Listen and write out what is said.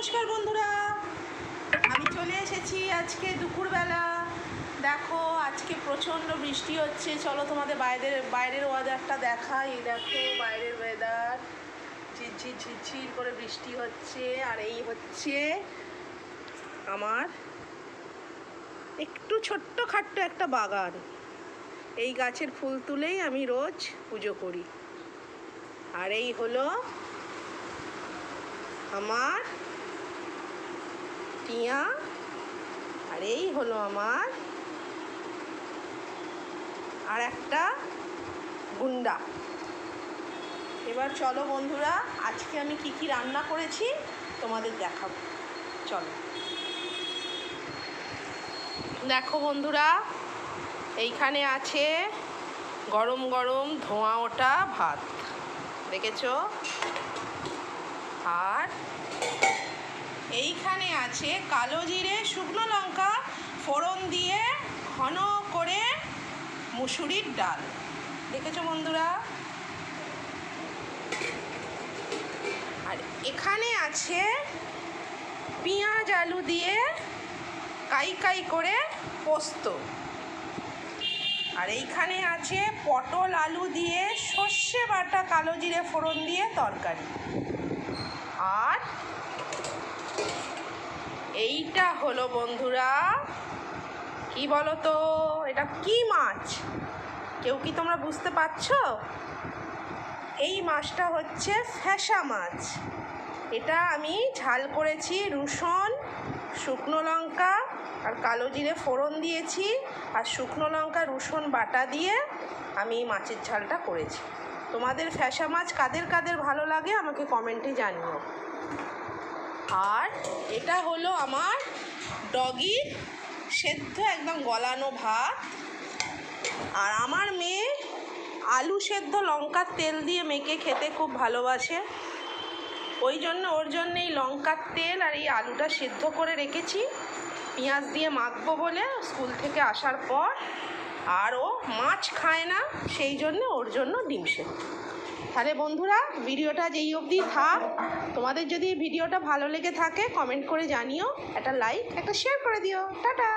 নমস্কার বন্ধুরা। আমি চলে এসেছি আজকে দুপুরবেলা। দেখো, আজকে প্রচণ্ড বৃষ্টি হচ্ছে। চলো তোমাদের বাইরের বাইরের ওয়েদারটা দেখাই। দেখো, বাইরের ওয়েদার ঝিরঝির ঝিরঝির করে বৃষ্টি হচ্ছে। আর এই হচ্ছে আমার একটু ছোট্ট খাট্ট একটা বাগান। এই গাছের ফুল তুলেই আমি রোজ পুজো করি। আর এই হলো আমার টিয়া, আর এই হলো আমার আর একটা গুন্ডা। এবার চলো বন্ধুরা, আজকে আমি কি কি রান্না করেছি তোমাদের দেখাবো। চলো। দেখো বন্ধুরা, এইখানে আছে গরম গরম ধোঁয়া ওটা ভাত। দেখেছ? আর এইখানে আছে কালো জিরে, শুকনো লঙ্কা, ফোড়ন দিয়ে ঘন করে মুসুরির ডাল। দেখেছ বন্ধুরা? আর এখানে আছে পেঁয়াজ আলু দিয়ে কাই কাই করে পোস্ত। আর এইখানে আছে পটল আলু দিয়ে সর্ষে বাটা কালো জিরে ফোড়ন দিয়ে তরকারি। আর এইটা হলো বন্ধুরা, কি বলো তো এটা কি মাছ? কেউ কি তোমরা বুঝতে পারছ? এই মাছটা হচ্ছে ফ্যাসা মাছ। এটা আমি ঝাল করেছি, রসুন, শুকনো লঙ্কা আর কালো জিরে ফোড়ন দিয়েছি আর শুকনো লঙ্কা, রসুন বাটা দিয়ে আমি মাছের ঝালটা করেছি। তোমাদের ফ্যাসা মাছ কাদের কাদের ভালো লাগে আমাকে কমেন্টে জানিও। আর এটা হলো আমার ডগির সেদ্ধ একদম গলানো ভাত। আর আমার মেয়ে আলু সেদ্ধ লঙ্কার তেল দিয়ে মেখে খেতে খুব ভালোবাসে। ওই জন্য ওর জন্য এই লঙ্কার তেল আর এই আলুটা সেদ্ধ করে রেখেছি। পেঁয়াজ দিয়ে মাখবো বলে স্কুল থেকে আসার পর। আর ও মাছ খায় না, সেই জন্য ওর জন্য ডিম সেদ্ধ। তাহলে বন্ধুরা, ভিডিওটা যেই অবধি থাক, তোমাদের যদি ভিডিওটা ভালো লেগে থাকে কমেন্ট করে জানিও, একটা লাইক একটা শেয়ার করে দিও। টাটা!